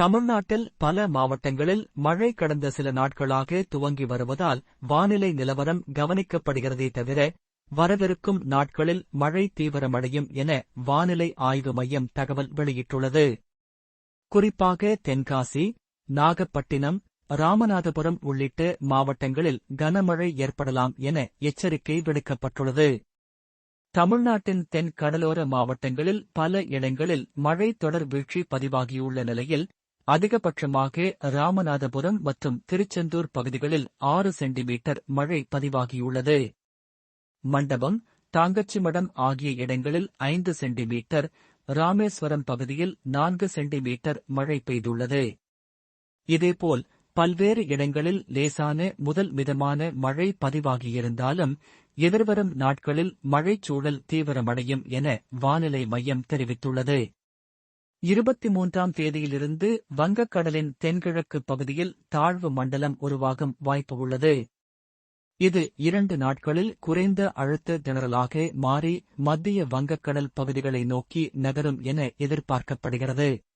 தமிழ்நாட்டில் பல மாவட்டங்களில் மழை கடந்த சில நாட்களாக துவங்கி வருவதால் வானிலை நிலவரம் கவனிக்கப்படுகிறதே தவிர வரவிருக்கும் நாட்களில் மழை தீவிரமடையும் என வானிலை ஆய்வு மையம் தகவல் வெளியிட்டுள்ளது. குறிப்பாக தென்காசி நாகப்பட்டினம் ராமநாதபுரம் உள்ளிட்ட மாவட்டங்களில் கனமழை ஏற்படலாம் என எச்சரிக்கை விடுக்கப்பட்டுள்ளது. தமிழ்நாட்டின் தென் கடலோர மாவட்டங்களில் பல இடங்களில் மழை தொடர் வீழ்ச்சி பதிவாகியுள்ள நிலையில் அதிகபட்சமாக ராமநாதபுரம் மற்றும் திருச்செந்தூர் பகுதிகளில் ஆறு சென்டிமீட்டர் மழை பதிவாகியுள்ளது. மண்டபம் தாங்கச்சிமடம் ஆகிய இடங்களில் ஐந்து சென்டிமீட்டர் ராமேஸ்வரம் பகுதியில் நான்கு சென்டிமீட்டர் மழை பெய்துள்ளது. இதேபோல் பல்வேறு இடங்களில் லேசான முதல் மிதமான மழை பதிவாகியிருந்தாலும் எதிர்வரும் நாட்களில் மழைச்சூழல் தீவிரமடையும் என வானிலை மையம் தெரிவித்துள்ளது. இருபத்தி மூன்றாம் தேதியிலிருந்து வங்கக்கடலின் தென்கிழக்கு பகுதியில் தாழ்வு மண்டலம் உருவாகும் வாய்ப்பு உள்ளது. இது இரண்டு நாட்களில் குறைந்த அழுத்த திணறலாக மாறி மத்திய வங்கக்கடல் பகுதிகளை நோக்கி நகரும் என எதிர்பார்க்கப்படுகிறது.